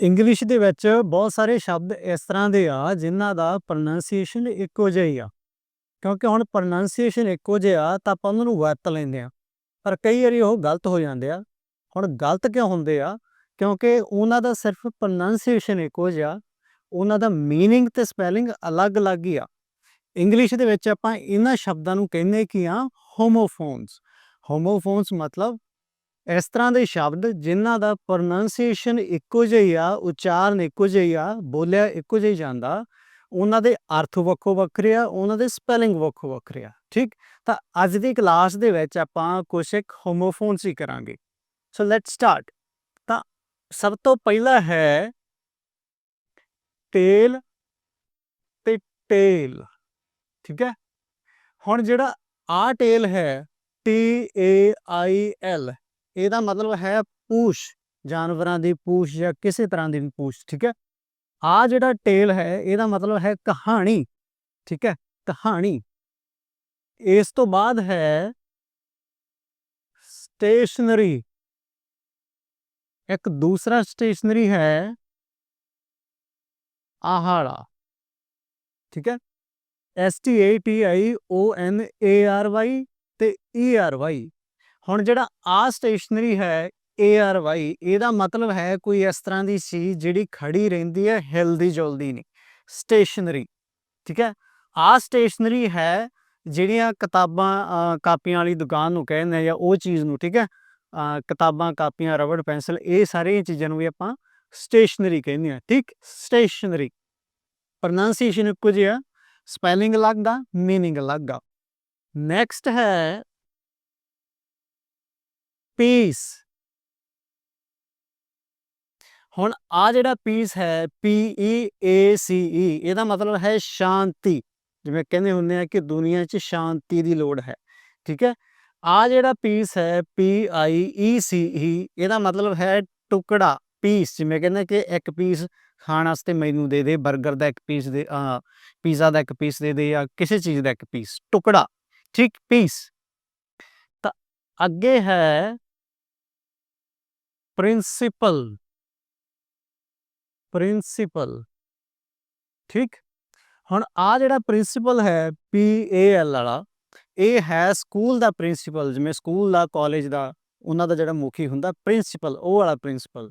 English ਦੇ ਵਿੱਚ ਬਹੁਤ ਸਾਰੇ ਸ਼ਬਦ ਇਸ ਤਰ੍ਹਾਂ ਦੇ ਆ, ਜਿਨ੍ਹਾਂ ਦਾ ਪ੍ਰੋਨੰਸੀਏਸ਼ਨ ਇੱਕੋ ਜਿਹਾ ਹੀ ਆ। ਕਿਉਂਕਿ ਹੁਣ ਪ੍ਰੋਨੰਸੀਏਸ਼ਨ ਇੱਕੋ ਜਿਹਾ ਤਾਂ ਆਪਾਂ ਉਹਨਾਂ ਨੂੰ ਵਰਤ ਲੈਂਦੇ ਆ। ਪਰ ਕਈ ਵਾਰੀ ਉਹ ਗਲਤ ਹੋ ਜਾਂਦੇ ਆ। ਹੁਣ ਗਲਤ ਕਿਉਂ ਹੁੰਦੇ ਆ? ਕਿਉਂਕਿ ਉਹਨਾਂ ਦਾ ਸਿਰਫ ਪ੍ਰੋਨੰਸੀਏਸ਼ਨ ਇੱਕੋ ਜਿਹਾ, ਉਹਨਾਂ ਦਾ ਮੀਨਿੰਗ ਤੇ ਸਪੈਲਿੰਗ ਅਲੱਗ-ਅਲੱਗ ਹੀ ਆ। ਇੰਗਲਿਸ਼ ਦੇ ਵਿੱਚ ਆਪਾਂ ਇਹਨਾਂ ਸ਼ਬਦਾਂ ਨੂੰ ਕਹਿੰਦੇ ਕੀ ਆ? ਹੋਮੋਫੋਨਸ ਹੋਮੋਫੋਨਸ ਮਤਲਬ ਇਸ ਤਰ੍ਹਾਂ ਦੇ ਸ਼ਬਦ ਜਿਨ੍ਹਾਂ ਦਾ ਪ੍ਰੋਨੰਸੀਏਸ਼ਨ ਇੱਕੋ ਜਿਹਾ ਆ, ਉਚਾਰਨ ਇੱਕੋ ਜਿਹਾ ਆ, ਬੋਲਿਆ ਇੱਕੋ ਜਿਹਾ ਜਾਂਦਾ, ਉਹਨਾਂ ਦੇ ਅਰਥ ਵੱਖੋ ਵੱਖਰੇ ਆ, ਉਹਨਾਂ ਦੇ ਸਪੈਲਿੰਗ ਵੱਖੋ ਵੱਖਰੇ ਆ, ਠੀਕ? ਤਾਂ ਅੱਜ ਦੀ ਕਲਾਸ ਦੇ ਵਿੱਚ ਆਪਾਂ ਕੁਝ ਇੱਕ ਹੋਮੋਫੋਨਸ ਹੀ ਕਰਾਂਗੇ। ਸੋ ਲੈਟਸ ਸਟਾਰਟ ਤਾਂ ਸਭ ਤੋਂ ਪਹਿਲਾ ਹੈ ਟੇਲ ਤੇ ਟੇਲ ਠੀਕ ਹੈ? ਹੁਣ ਜਿਹੜਾ ਆ ਟੇਲ ਹੈ ਟੀ ਏ ਆਈ ਐਲ ਇਹਦਾ ਮਤਲਬ ਹੈ ਪੂਛ, ਜਾਨਵਰਾਂ ਦੀ ਪੂਛ ਜਾਂ ਕਿਸੇ ਤਰ੍ਹਾਂ ਦੀ ਵੀ ਪੂਛ, ਠੀਕ ਹੈ? ਆ ਜਿਹੜਾ ਟੇਲ ਹੈ, ਇਹਦਾ ਮਤਲਬ ਹੈ ਕਹਾਣੀ, ਠੀਕ ਹੈ? ਕਹਾਣੀ। ਇਸ ਤੋਂ ਬਾਅਦ ਹੈ ਸਟੇਸ਼ਨਰੀ। ਇੱਕ ਦੂਸਰਾ ਸਟੇਸ਼ਨਰੀ ਹੈ ਆਹਾੜਾ ਠੀਕ ਹੈ? S T A T I O N A R Y ਤੇ ਈ ਆਰ ਵਾਈ ਹੁਣ ਜਿਹੜਾ ਆ ਸਟੇਸ਼ਨਰੀ ਹੈ ਏ ਆਰ ਵਾਈ ਇਹਦਾ ਮਤਲਬ ਹੈ ਕੋਈ ਇਸ ਤਰ੍ਹਾਂ ਦੀ ਚੀਜ਼ ਜਿਹੜੀ ਖੜੀ ਰਹਿੰਦੀ ਹੈ, ਹਿਲਦੀ ਜੁਲਦੀ ਨਹੀਂ। ਸਟੇਸ਼ਨਰੀ, ਠੀਕ ਹੈ? ਆ ਸਟੇਸ਼ਨਰੀ ਹੈ ਜਿਹੜੀਆਂ ਕਿਤਾਬਾਂ ਕਾਪੀਆਂ ਵਾਲੀ ਦੁਕਾਨ ਨੂੰ ਕਹਿੰਦੇ ਆ ਜਾਂ ਉਹ ਚੀਜ਼ ਨੂੰ, ਠੀਕ ਹੈ? ਕਿਤਾਬਾਂ, ਕਾਪੀਆਂ, ਰਬੜ, ਪੈਨਸਲ, ਇਹ ਸਾਰੀਆਂ ਚੀਜ਼ਾਂ ਨੂੰ ਵੀ ਆਪਾਂ ਸਟੇਸ਼ਨਰੀ ਕਹਿੰਦੇ ਆ ਠੀਕ? ਸਟੇਸ਼ਨਰੀ। ਪ੍ਰੋਨਾਂਸੀਏਸ਼ਨ ਇੱਕੋ ਜਿਹਾ ਸਪੈਲਿੰਗ ਅਲੱਗ ਦਾ, ਮੀਨਿੰਗ ਅਲੱਗ ਆ। ਨੈਕਸਟ ਹੈ ਪੀਸ ਹੁਣ ਆ ਜਿਹੜਾ ਪੀਸ ਹੈ ਪੀ ਈ ਏ ਸੀ ਈ ਇਹਦਾ ਮਤਲਬ ਹੈ ਸ਼ਾਂਤੀ। ਜਿਵੇਂ ਕਹਿੰਦੇ ਹੁੰਦੇ ਆ ਕਿ ਦੁਨੀਆ 'ਚ ਸ਼ਾਂਤੀ ਦੀ ਲੋੜ ਹੈ, ਠੀਕ ਹੈ? ਆ ਜਿਹੜਾ ਪੀਸ ਹੈ ਪੀ ਆਈ ਈ ਸੀ ਈ ਇਹਦਾ ਮਤਲਬ ਹੈ ਟੁਕੜਾ ਪੀਸ ਜਿਵੇਂ ਕਹਿੰਦੇ ਕਿ ਇੱਕ ਪੀਸ ਖਾਣ ਵਾਸਤੇ ਮੈਨੂੰ ਦੇ ਦੇ 버ਗਰ ਦਾ ਇੱਕ ਪੀਸ ਦੇ ਆ ਪੀਜ਼ਾ ਦਾ ਇੱਕ ਪੀਸ ਦੇ ਦੇ ਜਾਂ ਕਿਸੇ ਚੀਜ਼ ਦਾ ਇੱਕ ਪੀਸ ਟੁਕੜਾ, ਠੀਕ? ਪੀਸ ਤਾਂ ਅੱਗੇ ਹੈ ਪ੍ਰਿੰਸੀਪਲ ਪ੍ਰਿੰਸੀਪਲ ਠੀਕ ਹੁਣ ਆ ਜਿਹੜਾ ਪ੍ਰਿੰਸੀਪਲ ਹੈ ਪੀ ਏ ਐਲ ਵਾਲਾ ਇਹ ਹੈ ਸਕੂਲ ਦਾ ਪ੍ਰਿੰਸੀਪਲ ਜਿਵੇਂ ਸਕੂਲ ਦਾ ਕਾਲਜ ਦਾ ਉਹਨਾਂ ਦਾ ਜਿਹੜਾ ਮੁਖੀ ਹੁੰਦਾ ਪ੍ਰਿੰਸੀਪਲ ਉਹ ਵਾਲਾ ਪ੍ਰਿੰਸੀਪਲ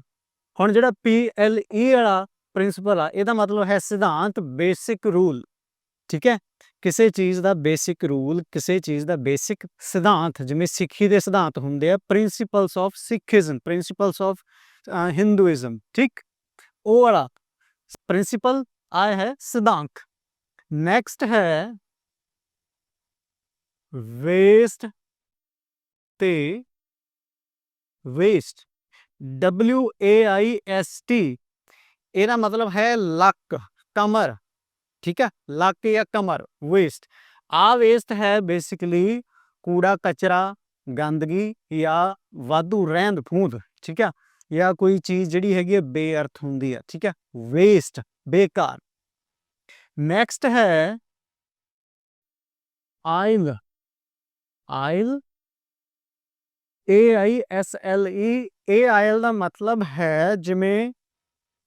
ਹੁਣ ਜਿਹੜਾ ਪੀ ਐਲ ਈ ਵਾਲਾ ਪ੍ਰਿੰਸੀਪਲ ਆ ਇਹਦਾ ਮਤਲਬ ਹੈ ਸਿਧਾਂਤ ਬੇਸਿਕ ਰੂਲ ਠੀਕ ਹੈ? ਕਿਸੇ ਚੀਜ਼ ਦਾ ਬੇਸਿਕ ਰੂਲ, ਕਿਸੇ ਚੀਜ਼ ਦਾ ਬੇਸਿਕ ਸਿਧਾਂਤ, ਜਿਵੇਂ ਸਿੱਖੀ ਦੇ ਸਿਧਾਂਤ ਹੁੰਦੇ ਆ, principles of Sikhism, principles of Hinduism, ਠੀਕ? ਉਹ ਵਾਲਾ, ਪ੍ਰਿੰਸੀਪਲ ਆਇਆ ਹੈ ਸਿਧਾਂਤ। ਨੈਕਸਟ ਹੈ ਵੇਸਟ ਤੇ waist W A I S T ਇਹਦਾ ਮਤਲਬ ਹੈ ਲੱਕ, ਕਮਰ। ਠੀਕ ਹੈ ਲੱਕ ਜਾਂ ਕਮਰ ਵੇਸਟ ਆ ਵੇਸਟ ਹੈ ਬੇਸਿਕਲੀ ਕੂੜਾ ਕਚਰਾ ਗੰਦਗੀ ਜਾਂ ਵਾਧੂ ਰਹਿੰਦ ਫੂੰਦ ਠੀਕ ਹੈ ਜਾਂ ਕੋਈ ਚੀਜ਼ ਜਿਹੜੀ ਹੈਗੀ ਹੈ ਬੇਅਰਥ ਹੁੰਦੀ ਹੈ ਠੀਕ ਹੈ ਵੇਸਟ ਬੇਕਾਰ ਨੈਕਸਟ ਹੈ aisle aisle A I S L E ਇਹ ਆਇਲ ਦਾ ਮਤਲਬ ਹੈ ਜਿਵੇਂ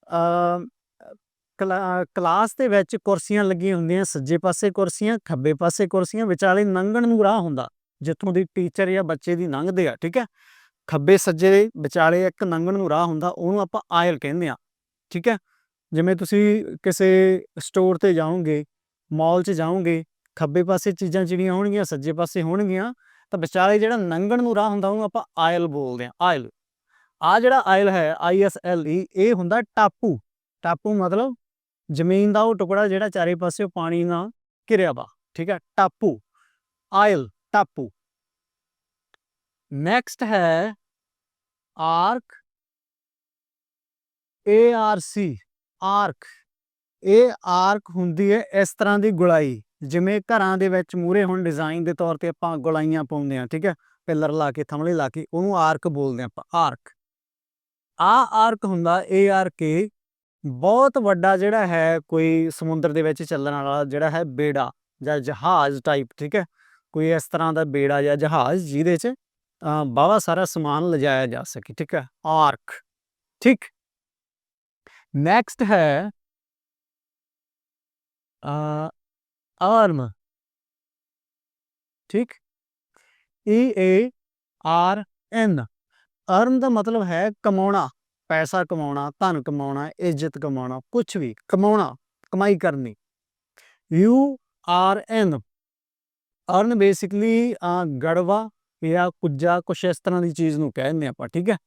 ਅ ਕਲਾਸ ਦੇ ਵਿੱਚ ਕੁਰਸੀਆਂ ਲੱਗੀਆਂ ਹੁੰਦੀਆਂ, ਸੱਜੇ ਪਾਸੇ ਕੁਰਸੀਆਂ, ਖੱਬੇ ਪਾਸੇ ਕੁਰਸੀਆਂ, ਵਿਚਾਲੇ ਲੰਘਣ ਨੂੰ ਰਾਹ ਹੁੰਦਾ, ਜਿੱਥੋਂ ਦੀ ਟੀਚਰ ਜਾਂ ਬੱਚੇ ਦੀ ਲੰਘਦੇ ਆ, ਠੀਕ ਹੈ? ਖੱਬੇ, ਸੱਜੇ, ਵਿਚਾਲੇ ਇੱਕ ਲੰਘਣ ਨੂੰ ਰਾਹ ਹੁੰਦਾ, ਉਹਨੂੰ ਆਪਾਂ ਆਇਲ ਕਹਿੰਦੇ ਆ, ਠੀਕ ਹੈ? ਜਿਵੇਂ ਤੁਸੀਂ ਕਿਸੇ ਸਟੋਰ ਤੇ ਜਾਓਗੇ, ਮਾਲ 'ਚ ਜਾਓਗੇ, ਖੱਬੇ ਪਾਸੇ ਚੀਜ਼ਾਂ ਜਿਹੜੀਆਂ ਹੋਣਗੀਆਂ, ਸੱਜੇ ਪਾਸੇ ਹੋਣਗੀਆਂ, ਤਾਂ ਵਿਚਾਲੇ ਜਿਹੜਾ ਲੰਘਣ ਨੂੰ ਰਾਹ ਹੁੰਦਾ, ਉਹਨੂੰ ਆਪਾਂ ਆਇਲ ਬੋਲਦੇ ਆ, ਆਇਲ। ਆ ਜਿਹੜਾ ਆਇਲ ਹੈ, ਆਈ ਐਸ ਐਲ ਈ, ਇਹ ਹੁੰਦਾ ਟਾਪੂ। ਟਾਪੂ ਮਤਲਬ ਜ਼ਮੀਨ ਦਾ ਉਹ ਟੁਕੜਾ ਜਿਹੜਾ ਚਾਰੇ ਪਾਸੇ ਪਾਣੀ ਨਾਲ ਘਿਰਿਆ ਵਾ, ਠੀਕ ਹੈ, ਟਾਪੂ, ਆਇਲ, ਟਾਪੂ। ਨੈਕਸਟ ਹੈ arc A R C arc. ਇਹ ਆਰਕ ਹੁੰਦੀ ਹੈ ਇਸ ਤਰ੍ਹਾਂ ਦੀ ਗੁਲਾਈ, ਜਿਵੇਂ ਘਰਾਂ ਦੇ ਵਿੱਚ ਮੂਰੇ ਹੁਣ ਡਿਜ਼ਾਈਨ ਦੇ ਤੌਰ ਤੇ ਆਪਾਂ ਗੁਲਾਈਆਂ ਪਾਉਂਦੇ ਆ ਠੀਕ ਹੈ, ਪਿੱਲਰ ਲਾ ਕੇ, ਥੰਮਲੇ ਲਾ ਕੇ, ਉਹਨੂੰ ਆਰਕ ਬੋਲਦੇ ਆਪਾਂ, ਆਰਕ। ਆ ਆਰਕ ਹੁੰਦਾ ਏ ਆਰ ਕੇ ਬਹੁਤ ਵੱਡਾ ਜਿਹੜਾ ਹੈ ਕੋਈ ਸਮੁੰਦਰ ਦੇ ਵਿੱਚ ਚੱਲਣ ਵਾਲਾ ਜਿਹੜਾ ਹੈ ਬੇੜਾ ਜਾਂ ਜਹਾਜ਼ ਟਾਈਪ ਠੀਕ ਹੈ? ਕੋਈ ਇਸ ਤਰ੍ਹਾਂ ਦਾ ਬੇੜਾ ਜਾਂ ਜਹਾਜ਼ ਜਿਹਦੇ 'ਚ ਬਾਵਾ ਸਾਰਾ ਸਮਾਨ ਲਿਜਾਇਆ ਜਾ ਸਕੇ, ਠੀਕ ਹੈ? ਆਰਕ ਠੀਕ? ਨੈਕਸਟ ਹੈ ਅ ਅਰਮ ਠੀਕ? ਈ ਏ ਆਰ ਐਨ ਅਰਮ ਦਾ ਮਤਲਬ ਹੈ ਕਮਾਉਣਾ। ਪੈਸਾ ਕਮਾਉਣਾ, ਧਨ ਕਮਾਉਣਾ, ਇੱਜ਼ਤ ਕਮਾਉਣਾ ਕੁਝ ਵੀ ਕਮਾਉਣਾ, ਕਮਾਈ ਕਰਨੀ। U R N. Urn basically ਗੜਵਾ ਜਾਂ ਕੁੱਜਾ, ਕੁਛ ਇਸ ਤਰ੍ਹਾਂ ਦੀ ਚੀਜ਼ ਨੂੰ ਕਹਿੰਦੇ ਆਪਾਂ, ਠੀਕ ਹੈ?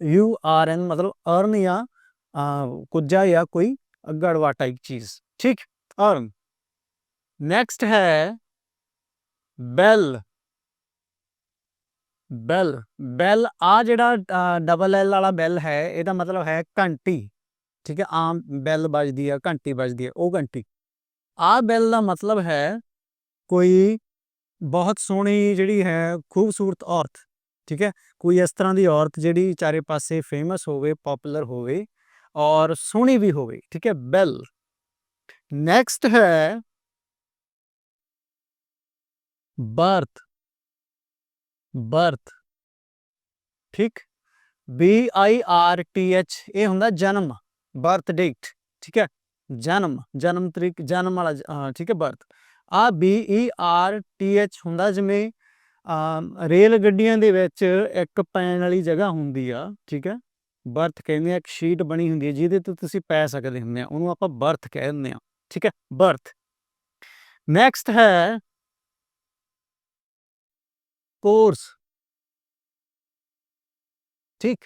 ਯੂ ਆਰ ਐਨ ਮਤਲਬ ਅਰਨ ਜਾਂ ਕੁੱਜਾ ਜਾਂ ਕੋਈ ਗੜਵਾ ਟਾਈਪ ਚੀਜ਼, ਠੀਕ? ਅਰਨ। ਨੈਕਸਟ ਹੈ ਬੈਲ। ਬੈਲ ਬੈਲ ਆ ਜਿਹੜਾ ਡਬਲ ਐਲ ਵਾਲਾ ਬੈਲ ਹੈ, ਇਹਦਾ ਮਤਲਬ ਹੈ ਘੰਟੀ, ਠੀਕ ਹੈ, ਆਮ ਬੈਲ ਵੱਜਦੀ ਆ ਘੰਟੀ ਵੱਜਦੀ ਆ ਉਹ ਘੰਟੀ। ਆ ਬੈਲ ਦਾ ਮਤਲਬ ਹੈ ਕੋਈ ਬਹੁਤ ਸੋਹਣੀ ਜਿਹੜੀ ਹੈ ਖੂਬਸੂਰਤ ਔਰਤ, ਠੀਕ ਹੈ, ਕੋਈ ਇਸ ਤਰ੍ਹਾਂ ਦੀ ਔਰਤ ਜਿਹੜੀ ਚਾਰੇ ਪਾਸੇ ਫੇਮਸ ਹੋਵੇ ਪਪੂਲਰ ਹੋਵੇ ਔਰ ਸੋਹਣੀ ਵੀ ਹੋਵੇ, ਠੀਕ ਹੈ, ਬੈਲ। ਨੈਕਸਟ ਹੈ ਬਰਥ ਬਰਥ ਠੀਕ? B I R T H ਇਹ ਹੁੰਦਾ ਜਨਮ ਬਰਥ ਡੇਟ ਠੀਕ ਹੈ? ਜਨਮ ਜਨਮ ਤਰੀਕ, ਜਨਮ ਵਾਲਾ ਠੀਕ ਹੈ ਬਰਥ ਆ B E R T H ਹੁੰਦਾ ਜਿਵੇਂ ਰੇਲ ਗੱਡੀਆਂ ਦੇ ਵਿੱਚ ਇੱਕ ਪੈਣ ਵਾਲੀ ਜਗ੍ਹਾ ਹੁੰਦੀ ਆ, ਠੀਕ ਹੈ? ਬਰਥ ਕਹਿੰਦੇ ਆ, ਇੱਕ ਸ਼ੀਟ ਬਣੀ ਹੁੰਦੀ ਹੈ, ਜਿਹਦੇ ਤੇ ਤੁਸੀਂ ਪੈ ਸਕਦੇ ਹੁੰਦੇ ਆ, ਉਹਨੂੰ ਆਪਾਂ ਬਰਥ ਕਹਿ ਦਿੰਦੇ ਆ, ਠੀਕ ਹੈ? ਬਰਥ ਨੈਕਸਟ ਹੈ ਕੋਰਸ ਠੀਕ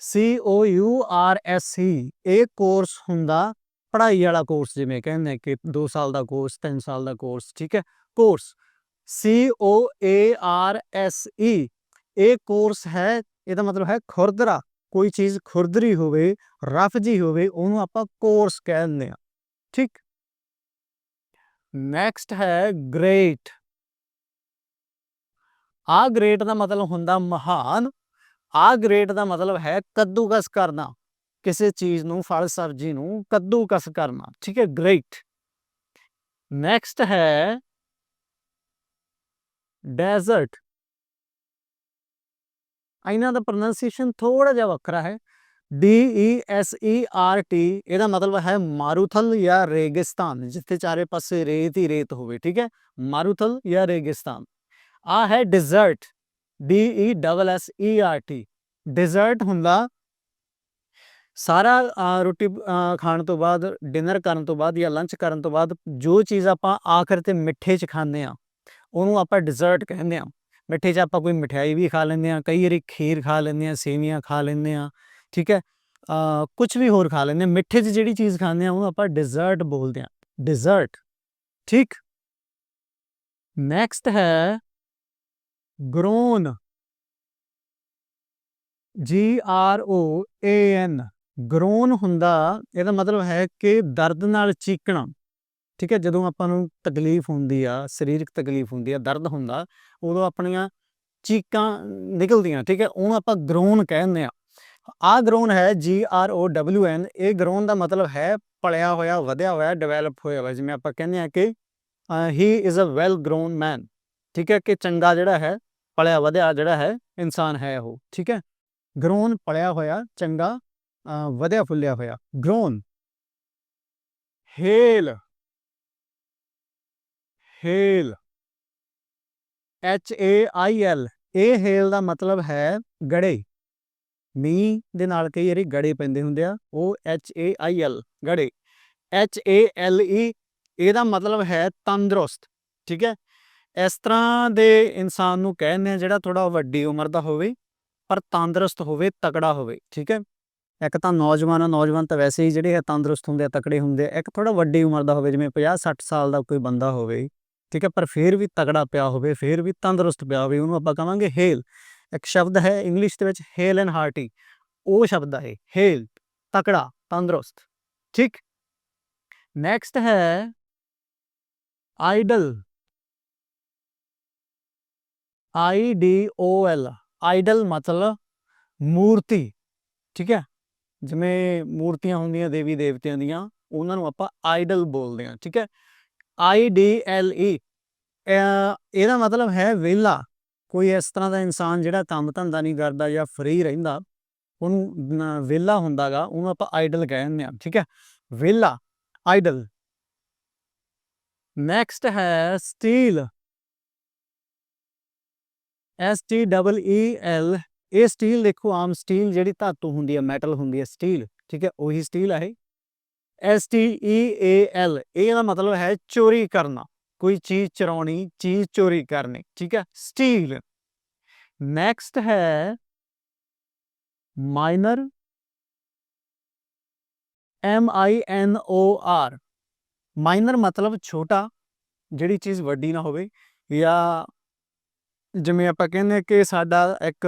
C O U R S C ਇਹ ਕੋਰਸ ਹੁੰਦਾ ਪੜ੍ਹਾਈ ਵਾਲਾ ਕੋਰਸ ਜਿਵੇਂ ਕਹਿੰਦੇ ਕਿ 2 ਸਾਲ ਦਾ ਕੋਰਸ 3 ਸਾਲ ਦਾ ਕੋਰਸ ਠੀਕ ਹੈ coarse C O A R S E ਇਹ ਕੋਰਸ ਹੈ ਇਹਦਾ ਮਤਲਬ ਹੈ ਖੁਰਦਰਾ ਕੋਈ ਚੀਜ਼ ਖੁਰਦਰੀ ਹੋਵੇ ਰਫ ਜੀ ਹੋਵੇ ਉਹਨੂੰ ਆਪਾਂ ਕੋਰਸ ਕਹਿੰਦੇ ਆ ਠੀਕ ਨੈਕਸਟ ਹੈ ਗ੍ਰੇਟ ਆ ਗ੍ਰੇਟ ਦਾ ਮਤਲਬ ਹੁੰਦਾ ਮਹਾਨ, ਆ ਗ੍ਰੇਟ ਦਾ ਮਤਲਬ ਹੈ ਕੱਦੂਕਸ ਕਰਨਾ, ਕਿਸੇ ਚੀਜ਼ ਨੂੰ, ਫਲ, ਸਬਜ਼ੀ ਨੂੰ ਕੱਦੂਕਸ ਕਰਨਾ, ਠੀਕ ਹੈ ਗ੍ਰੇਟ ਨੈਕਸਟ ਹੈ ਡੈਜ਼ਰਟ ਇਹਨਾਂ ਦਾ ਪ੍ਰੋਨੰਸੀਏਸ਼ਨ ਥੋੜਾ ਜਿਹਾ ਵੱਖਰਾ ਹੈ D E S E R T ਇਹਦਾ ਮਤਲਬ ਹੈ ਮਾਰੂਥਲ ਜਾਂ ਰੇਗਿਸਤਾਨ, ਜਿੱਥੇ ਚਾਰੇ ਪਾਸੇ ਰੇਤ ਹੀ ਰੇਤ ਹੋਵੇ, ਠੀਕ ਹੈ, ਮਾਰੂਥਲ ਜਾਂ ਰੇਗਿਸਤਾਨ। ਆ ਹੈ dessert D E double S E R T dessert ਹੁੰਦਾ ਸਾਰਾ ਰੋਟੀ ਖਾਣ ਤੋਂ ਬਾਅਦ, ਡਿਨਰ ਕਰਨ ਤੋਂ ਬਾਅਦ ਜਾਂ ਲੰਚ ਕਰਨ ਤੋਂ ਬਾਅਦ ਜੋ ਚੀਜ਼ ਆਪਾਂ ਆਖਰ ਤੇ ਮਿੱਠੇ 'ਚ ਖਾਂਦੇ ਆ ਉਹਨੂੰ ਆਪਾਂ ਡਿਜ਼ਰਟ ਕਹਿੰਦੇ ਆ ਮਿੱਠੇ 'ਚ ਆਪਾਂ ਕੋਈ ਮਠਿਆਈ ਵੀ ਖਾ ਲੈਂਦੇ ਆ ਕਈ ਵਾਰੀ ਖੀਰ ਖਾ ਲੈਂਦੇ ਆ ਸੇਵੀਆਂ ਖਾ ਲੈਂਦੇ ਆ ਠੀਕ ਹੈ? ਕੁਝ ਵੀ ਹੋਰ ਖਾ ਲੈਂਦੇ ਆ ਮਿੱਠੇ 'ਚ ਜਿਹੜੀ ਚੀਜ਼ ਖਾਂਦੇ ਆ ਉਹਨੂੰ ਆਪਾਂ ਡਿਜ਼ਰਟ ਬੋਲਦੇ ਆ ਡਿਜ਼ਰਟ, ਠੀਕ? ਨੈਕਸਟ ਹੈ ਗਰੋਨ। ਜੀ ਆਰ ਓ ਏ ਐਨ ਗਰੋਨ ਹੁੰਦਾ, ਇਹਦਾ ਮਤਲਬ ਹੈ ਕਿ ਦਰਦ ਨਾਲ ਚੀਕਣਾ। ਠੀਕ ਹੈ, ਜਦੋਂ ਆਪਾਂ ਨੂੰ ਤਕਲੀਫ ਹੁੰਦੀ ਆ, ਸਰੀਰਕ ਤਕਲੀਫ ਹੁੰਦੀ ਆ, ਦਰਦ ਹੁੰਦਾ, ਉਦੋਂ ਆਪਣੀਆਂ ਚੀਕਾਂ ਨਿਕਲਦੀਆਂ, ਠੀਕ ਹੈ, ਉਹਨੂੰ ਆਪਾਂ ਗਰੋਨ ਕਹਿੰਦੇ ਆ। ਆ ਗਰੋਨ ਹੈ ਜੀ ਆਰ ਓ ਡਬਲਯੂ ਐਨ ਇਹ ਗਰੋਨ ਦਾ ਮਤਲਬ ਹੈ ਪਲਿਆ ਹੋਇਆ, ਵਧਿਆ ਹੋਇਆ, ਡਿਵੈਲਪ ਹੋਇਆ ਹੋਇਆ, ਜਿਵੇਂ ਆਪਾਂ ਕਹਿੰਦੇ ਆ ਕਿ he is a well grown man ਠੀਕ ਹੈ, ਕਿ ਚੰਗਾ ਜਿਹੜਾ ਹੈ ਪਲਿਆ ਵਧਿਆ ਜਿਹੜਾ ਹੈ, ਇਨਸਾਨ ਹੈ ਉਹ, ਠੀਕ ਹੈ? ਗਰੋਨ ਪਲਿਆ ਹੋਇਆ, ਚੰਗਾ ਵਧਿਆ ਫੁੱਲਿਆ ਹੋਇਆ। Grown hale hale H A I L ਇਹ ਹੇਲ ਦਾ ਮਤਲਬ ਹੈ ਗੜੇ। ਮੀ ਦੇ ਨਾਲ ਕਈ ਵਾਰੀ ਗੜੇ ਪੈਂਦੇ ਹੁੰਦੇ ਆ, ਉਹ ਐਚ ਏ ਆਈ ਐਲ ਗੜੇ। ਐਚ ਏ ਐਲ ਈ ਇਹਦਾ ਮਤਲਬ ਹੈ ਤੰਦਰੁਸਤ, ਠੀਕ ਹੈ? ਇਸ ਤਰ੍ਹਾਂ ਦੇ ਇਨਸਾਨ ਨੂੰ ਕਹਿੰਦੇ ਆ ਜਿਹੜਾ ਥੋੜਾ ਵੱਡੀ ਉਮਰ ਦਾ ਹੋਵੇ, ਪਰ ਤੰਦਰੁਸਤ ਹੋਵੇ, ਤਕੜਾ ਹੋਵੇ, ਠੀਕ ਹੈ? ਇੱਕ ਤਾਂ ਨੌਜਵਾਨ ਆ ਨੌਜਵਾਨ ਤਾਂ ਵੈਸੇ ਹੀ ਜਿਹੜੇ ਹੈ ਤੰਦਰੁਸਤ ਹੁੰਦੇ ਆ, ਤਕੜੇ ਹੁੰਦੇ ਆ, ਇੱਕ ਥੋੜਾ ਵੱਡੀ ਉਮਰ ਦਾ ਹੋਵੇ, ਜਿਵੇਂ 50 60 ਸਾਲ ਦਾ ਕੋਈ ਬੰਦਾ ਹੋਵੇ, ਠੀਕ ਹੈ? ਪਰ ਫਿਰ ਵੀ ਤਕੜਾ ਪਿਆ ਹੋਵੇ, ਫਿਰ ਵੀ ਤੰਦਰੁਸਤ ਪਿਆ ਹੋਵੇ, ਉਹਨੂੰ ਆਪਾਂ ਕਹਾਂਗੇ ਹੇਲ। ਇੱਕ ਸ਼ਬਦ ਹੈ ਇੰਗਲਿਸ਼ ਦੇ ਵਿੱਚ ਹੇਲ ਐਂਡ ਹਾਰਟੀ, ਉਹ ਸ਼ਬਦ ਹੈ ਹੇਲ, ਤਕੜਾ, ਤੰਦਰੁਸਤ, ਠੀਕ? ਨੈਕਸਟ ਹੈ idol. I D O L idol ਮਤਲਬ ਮੂਰਤੀ, ਠੀਕ ਹੈ? ਜਿਵੇਂ ਮੂਰਤੀਆਂ ਹੁੰਦੀਆਂ, ਦੇਵੀ ਦੇਵਤਿਆਂ ਦੀਆਂ, ਉਹਨਾਂ ਨੂੰ ਆਪਾਂ ਆਈਡਲ ਬੋਲਦੇ ਹਾਂ, ਠੀਕ ਹੈ? ਆਈ ਡੀ ਐਲ ਈ ਇਹਦਾ ਮਤਲਬ ਹੈ ਵਿਹਲਾ। ਕੋਈ ਇਸ ਤਰ੍ਹਾਂ ਦਾ ਇਨਸਾਨ ਜਿਹੜਾ ਕੰਮ ਧੰਦਾ ਨਹੀਂ ਕਰਦਾ ਜਾਂ ਫ੍ਰੀ ਰਹਿੰਦਾ, ਉਹਨੂੰ ਨ- ਵਿਹਲਾ ਹੁੰਦਾਗਾ, ਉਹਨੂੰ ਆਪਾਂ ਆਈਡਲ ਕਹਿ ਦਿੰਦੇ ਆ ਠੀਕ ਹੈ? ਵਿਹਲਾ ਆਈਡਲ ਨੈਕਸਟ ਹੈ steel S T double E L ਇਹ ਸਟੀਲ ਦੇਖੋ ਆਮ ਸਟੀਲ ਜਿਹੜੀ ਧਾਤੂ ਹੁੰਦੀ ਹੈ ਮੈਟਲ ਹੁੰਦੀ ਹੈ ਸਟੀਲ ਠੀਕ ਹੈ ਉਹੀ ਸਟੀਲ ਹੈ ਇਹ S T E A L ਇਹ ਦਾ ਮਤਲਬ ਹੈ ਚੋਰੀ ਕਰਨਾ ਕੋਈ ਚੀਜ਼ ਚੁਰਾਉਣੀ ਚੀਜ਼ ਚੋਰੀ ਕਰਨੀ ਠੀਕ ਹੈ ਸਟੀਲ ਨੈਕਸਟ ਹੈ minor M I N O R minor ਮਤਲਬ ਛੋਟਾ ਜਿਹੜੀ ਚੀਜ਼ ਵੱਡੀ ਨਾ ਹੋਵੇ ਜਾਂ ਜਿਵੇਂ ਆਪਾਂ ਕਹਿੰਦੇ ਕਿ ਸਾਡਾ ਇੱਕ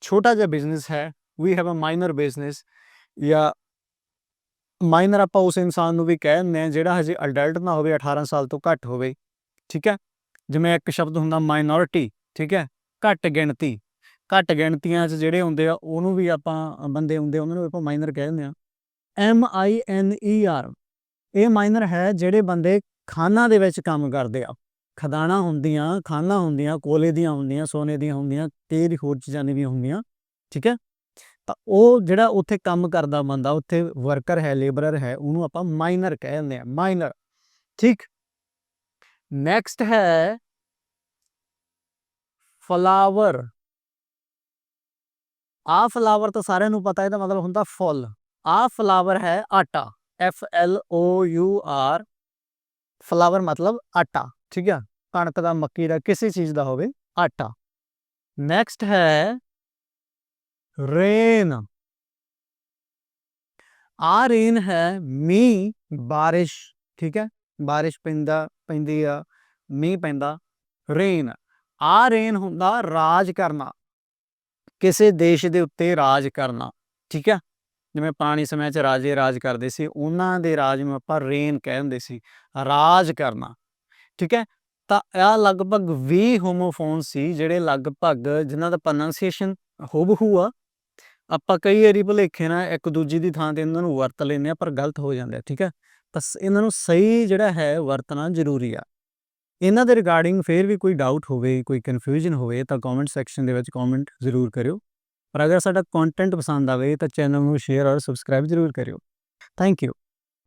ਛੋਟਾ ਜਿਹਾ ਬਿਜ਼ਨਸ ਹੈ we have a minor business ਜਾਂ ਮਾਈਨਰ ਆਪਾਂ ਉਸ ਇਨਸਾਨ ਨੂੰ ਵੀ ਕਹਿ ਦਿੰਦੇ ਹਾਂ ਜਿਹੜਾ ਹਜੇ ਅਡਲਟ ਨਾ ਹੋਵੇ 18 ਸਾਲ ਤੋਂ ਘੱਟ ਹੋਵੇ, ਠੀਕ ਹੈ? ਜਿਵੇਂ ਇੱਕ ਸ਼ਬਦ ਹੁੰਦਾ ਮਾਈਨੋਰਿਟੀ ਠੀਕ ਹੈ? ਘੱਟ ਗਿਣਤੀ, ਘੱਟ ਗਿਣਤੀਆਂ 'ਚ ਜਿਹੜੇ ਹੁੰਦੇ ਆ, ਉਹਨੂੰ ਵੀ ਆਪਾਂ ਬੰਦੇ ਹੁੰਦੇ ਉਹਨਾਂ ਨੂੰ ਆਪਾਂ ਮਾਈਨਰ ਕਹਿ ਦਿੰਦੇ ਆ M I N E R ਇਹ ਮਾਈਨਰ ਹੈ ਜਿਹੜੇ ਬੰਦੇ ਖਾਨਾਂ ਦੇ ਵਿੱਚ ਕੰਮ ਕਰਦੇ ਆ। ਖਦਾਨਾ ਹੁੰਦੀਆਂ, ਖਾਨਾਂ ਹੁੰਦੀਆਂ, ਕੋਲੇ ਦੀਆਂ ਹੁੰਦੀਆਂ, ਸੋਨੇ ਦੀਆਂ ਹੁੰਦੀਆਂ ਤੇ ਹੋਰ ਚੀਜ਼ਾਂ ਦੀ ਵੀ ਹੁੰਦੀਆਂ, ਠੀਕ ਹੈ? ਤਾਂ ਉਹ ਜਿਹੜਾ ਉੱਥੇ ਕੰਮ ਕਰਦਾ ਬੰਦਾ, ਉੱਥੇ ਵਰਕਰ ਹੈ ਲੇਬਰਰ ਹੈ, ਉਹਨੂੰ ਆਪਾਂ ਮਾਈਨਰ ਕਹਿ ਦਿੰਦੇ ਆ ਮਾਈਨਰ ਠੀਕ? ਨੈਕਸਟ ਹੈ ਫਲਾਵਰ ਆ ਫਲਾਵਰ ਤਾਂ ਸਾਰਿਆਂ ਨੂੰ ਪਤਾ, ਇਹਦਾ ਮਤਲਬ ਹੁੰਦਾ ਫੁੱਲ। ਆ ਫਲਾਵਰ ਹੈ ਆਟਾ F L O U R flour ਮਤਲਬ ਆਟਾ। ਠੀਕ ਆ? ਕਣਕ ਦਾ, ਮੱਕੀ ਦਾ, ਕਿਸੇ ਚੀਜ਼ ਦਾ ਹੋਵੇ, ਆਟਾ। ਨੈਕਸਟ ਹੈ ਰੇਨ ਆ ਰੇਨ ਹੈ ਮੀਂਹ, ਬਾਰਿਸ਼, ਠੀਕ ਹੈ? ਬਾਰਿਸ਼ ਪੈਂਦਾ, ਪੈਂਦੀ ਆ, ਮੀਂਹ ਪੈਂਦਾ ਰੇਨ ਆ ਰੇਨ ਹੁੰਦਾ ਰਾਜ ਕਰਨਾ। ਕਿਸੇ ਦੇਸ਼ ਦੇ ਉੱਤੇ ਰਾਜ ਕਰਨਾ, ਠੀਕ ਹੈ? ਜਿਵੇਂ ਪੁਰਾਣੀ ਸਮੇਂ 'ਚ ਰਾਜੇ ਰਾਜ ਕਰਦੇ ਸੀ, ਉਹਨਾਂ ਦੇ ਰਾਜ ਨੂੰ ਆਪਾਂ ਰੇਨ ਕਹਿੰਦੇ ਸੀ, ਰਾਜ ਕਰਨਾ। ਠੀਕ ਹੈ? ਤਾਂ ਇਹ ਲਗਭਗ 20 ਹੋਮੋਫੋਨ ਸੀ ਜਿਹੜੇ ਲਗਭਗ ਜਿਨ੍ਹਾਂ ਦਾ ਪ੍ਰੋਨਾਂਸੀਏਸ਼ਨ ਹੂਬਹੂ ਆ। ਆਪਾਂ ਕਈ ਵਾਰੀ ਭੁਲੇਖੇ ਨਾਲ ਇੱਕ ਦੂਜੀ ਦੀ ਥਾਂ ਤੇ ਇਹਨਾਂ ਨੂੰ ਵਰਤ ਲੈਂਦੇ ਆ ਪਰ ਗਲਤ ਹੋ ਜਾਂਦਾ ਠੀਕ ਹੈ? ਬਸ ਇਹਨਾਂ ਨੂੰ ਸਹੀ ਜਿਹੜਾ ਹੈ ਵਰਤਣਾ ਜ਼ਰੂਰੀ ਆ। ਇਹਨਾਂ ਦੇ ਰਿਗਾਰਡਿੰਗ ਫੇਰ ਵੀ ਕੋਈ ਡਾਊਟ ਹੋਵੇ, ਕੋਈ ਕਨਫਿਊਜ਼ਨ ਹੋਵੇ ਤਾਂ ਕਮੈਂਟ ਸੈਕਸ਼ਨ ਦੇ ਵਿੱਚ ਕਮੈਂਟ ਜ਼ਰੂਰ ਕਰਿਓ। ਪਰ ਅਗਰ ਸਾਡਾ ਕੰਟੈਂਟ ਪਸੰਦ ਆਵੇ ਤਾਂ ਚੈਨਲ ਨੂੰ ਸ਼ੇਅਰ ਔਰ ਸਬਸਕ੍ਰਾਈਬ ਜ਼ਰੂਰ ਕਰਿਓ। Thank you